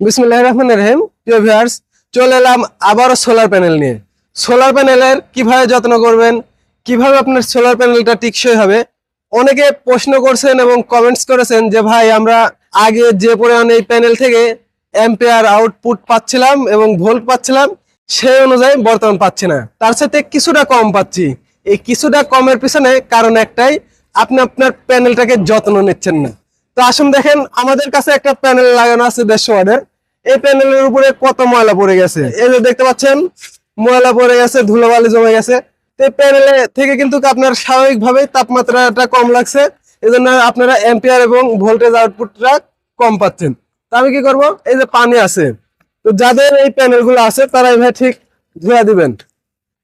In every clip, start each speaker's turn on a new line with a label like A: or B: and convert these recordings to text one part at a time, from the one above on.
A: বিসমুল্লাহ রহমান রহিম। প্রিয় চলে এলাম আবারও সোলার প্যানেল নিয়ে। সোলার প্যানেলের কীভাবে যত্ন করবেন, কীভাবে আপনার সোলার প্যানেলটা টিকসই হবে, অনেকে প্রশ্ন করছেন এবং কমেন্টস করেছেন যে, ভাই, আমরা আগে যে পরিমাণ এই প্যানেল থেকে অ্যাম্পিয়ার আউটপুট পাচ্ছিলাম এবং ভোল্ট পাচ্ছিলাম, সেই অনুযায়ী বর্তমান পাচ্ছি না। তার সাথে কিছুটা কম পাচ্ছি। এই কিছুটা কমের পিছনে কারণ একটাই, আপনি আপনার প্যানেলটাকে যত্ন নিচ্ছেন না। তো আসুন দেখেন, আমাদের কাছে একটা প্যানেল লাগানো আছে দেড়শো ওয়াটের এই প্যানেলের উপরে কত ময়লা পড়ে গেছে? এই যে দেখতে পাচ্ছেন, ময়লা পড়ে গেছে, ধুলোবালি জমে গেছে। তো এই প্যানেলে থেকে কিন্তু আপনার স্বাভাবিকভাবে তাপমাত্রাটা কম লাগছে। এই জন্য আপনারা এম্পিয়ার এবং ভোল্টেজ আউটপুটটা কম পাচ্ছেন। তা আমি কি করব? এই যে পানি আছে। তো যাদের এই প্যানেলগুলো আছে তারা এভাবে ঠিক ধুয়ে দিবেন।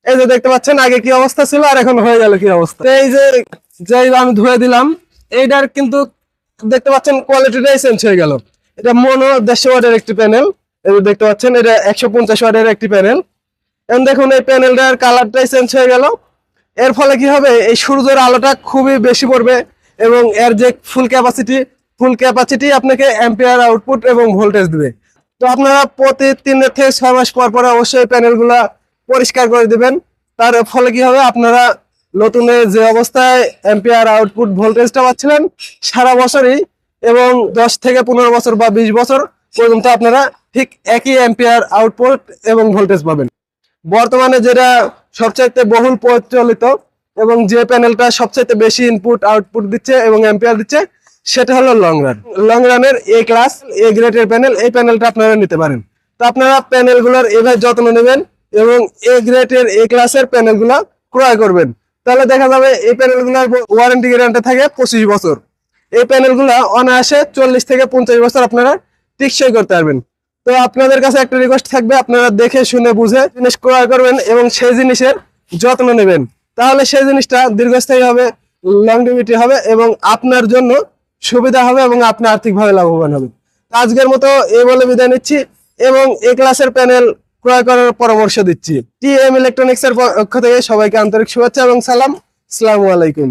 A: এই যে দেখতে পাচ্ছেন, আগে কি অবস্থা ছিল আর এখন হয়ে গেল কি অবস্থা। এই যে যাই আমি ধুয়ে দিলাম, এইটার কিন্তু দেখতে পাচ্ছেন কোয়ালিটিটাই চেঞ্জ হয়ে গেল। এটা মনো দেড়শো ওয়াটের একটি প্যানেল যে দেখতে পাচ্ছেন, এটা একশো পঞ্চাশ ওয়াটের একটি প্যানেল এখন দেখুন, এই প্যানেলটার কালারটাই চেঞ্জ হয়ে গেল। এর ফলে কি হবে? এই সূর্যের আলোটা খুবই বেশি পড়বে এবং এর যে ফুল ক্যাপাসিটি ফুল ক্যাপাসিটি আপনাকে অ্যাম্পিয়ার আউটপুট এবং ভোল্টেজ দেবে। তো আপনারা প্রতি তিন থেকে ছয় মাস পর পর অবশ্যই প্যানেলগুলা পরিষ্কার করে দিবেন। তার ফলে কি হবে? আপনারা নতুন যে অবস্থায় অ্যাম্পিয়ার আউটপুট ভোল্টেজটা পাচ্ছিলেন, সারা বছরই এবং দশ থেকে পনেরো বছর বা বিশ বছর পর্যন্ত আপনারা ঠিক একই অ্যাম্পিয়ার আউটপুট এবং ভোল্টেজ পাবেন। বর্তমানে যেটা সবচাইতে বহুল প্রচলিত এবং যে প্যানেলটা সবচাইতে বেশি ইনপুট আউটপুট দিচ্ছে এবং অ্যাম্পিয়ার দিচ্ছে, সেটা হলো লং রান লং রানের এ ক্লাস এ গ্রেডের প্যানেল এই প্যানেলটা আপনারা নিতে পারেন। তো আপনারা প্যানেলগুলোর এভাবে যত্ন নেবেন এবং এ গ্রেডের এ ক্লাসের প্যানেলগুলো ক্রয় করবেন। তাহলে দেখা যাবে এই প্যানেলগুলোর ওয়ারেন্টি গ্যারান্টি থাকে পঁচিশ বছর। এই প্যানেলগুলো অনায়াসে চল্লিশ থেকে পঞ্চাশ বছর আপনারা টিকসই করতে পারবেন। তো আপনাদের কাছে একটা রিকোয়েস্ট থাকবে, আপনারা দেখে, শুনে, বুঝে জিনিস ক্রয় করবেন এবং সেই জিনিসের যত্ন নেবেন। তাহলে সেই জিনিসটা দীর্ঘস্থায়ী হবে লংডিভিটি হবে এবং আপনার জন্য সুবিধা হবে এবং আপনি আর্থিকভাবে লাভবান হবে আজকের মতো এই বলে বিদায় নিচ্ছি এবং এ ক্লাসের প্যানেল ক্রয় করার পরামর্শ দিচ্ছি। টি এম ইলেকট্রনিক্স এর পক্ষ থেকে সবাইকে আন্তরিক শুভেচ্ছা এবং সালাম। আসসালামু আলাইকুম।